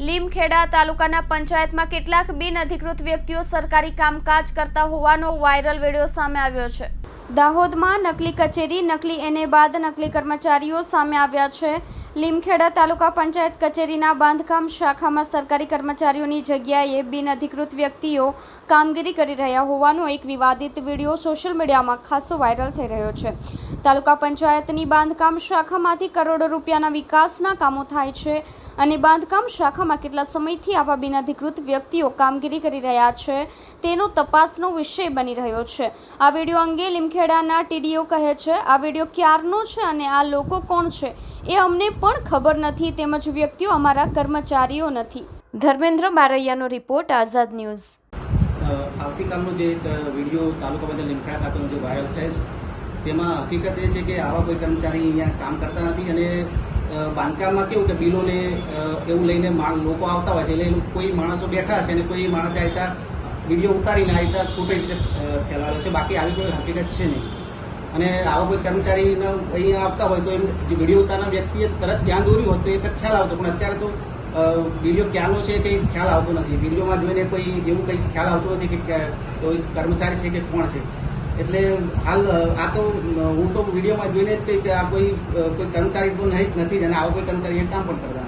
લીમખેડા તાલુકાના પંચાયતમાં કેટલાક બિનઅધિકૃત વ્યક્તિઓ સરકારી કામકાજ કરતા હોવાનો વાયરલ વીડિયો સામે આવ્યો છે. દાહોદમાં નકલી કચેરી, નકલી એને બાદ નકલી કર્મચારીઓ સામે આવ્યા છે. લીમખેડા તાલુકા પંચાયત કચેરીના બાંધકામ શાખામાં સરકારી કર્મચારીઓની જગ્યાએ બિનઅધિકૃત વ્યક્તિઓ કામગીરી કરી રહ્યા હોવાનો એક વિવાદિત વીડિયો સોશિયલ મીડિયામાં ખાસો વાયરલ થઈ રહ્યો છે. તાલુકા પંચાયતની બાંધકામ શાખામાંથી કરોડો રૂપિયાના વિકાસના કામો થાય છે અને બાંધકામ શાખામાં કેટલા સમયથી આવા બિનઅધિકૃત વ્યક્તિઓ કામગીરી કરી રહ્યા છે તેનો તપાસનો વિષય બની રહ્યો છે. આ વીડિયો અંગે લીમખેડાના ટીડીઓ કહે છે, આ વીડિયો ક્યારનો છે અને આ લોકો કોણ છે? એ અમને પણ ખબર નથી તેમજ વ્યક્તિઓ અમારા કર્મચારીઓ નથી. ધર્મેન્દ્ર બારૈયાનો રિપોર્ટ, આઝાદ ન્યૂઝ. આવતીકાલનો જે વીડિયો તાલુકા બદલ લીમખેડા ખાતેનો જે વાયરલ થાય છે, તેમાં હકીકત એ છે કે આવા કોઈ કર્મચારી અહીંયા કામ કરતા નથી અને બાંધકામમાં કેવું કે બિલોને એવું લઈને લોકો આવતા હોય છે, એટલે કોઈ માણસો બેઠા હશે અને કોઈ માણસે આવતા વીડિયો ઉતારીને આવતા ખોટી રીતે ફેલાવે છે, બાકી આવી કોઈ હકીકત છે નહીં. અને આવા કોઈ કર્મચારીને અહીંયા આવતા હોય તો એમ જે વીડિયો ઉતારના વ્યક્તિએ તરત ધ્યાન દોર્યું હોત તો એ વખત ખ્યાલ આવતો. પણ અત્યારે તો વીડિયો ક્યાંનો છે કંઈ ખ્યાલ આવતો નથી. વિડીયોમાં જોઈને કોઈ એવું કંઈ ખ્યાલ આવતો નથી કે કોઈ કર્મચારી છે કે કોણ છે. એટલે હાલ આ તો હું તો વિડીયોમાં જોઈને જ કંઈ કે આ કોઈ કોઈ કર્મચારી તો નહીં જ નથી જ અને આવા કોઈ કર્મચારી એ કામ પણ કરતા.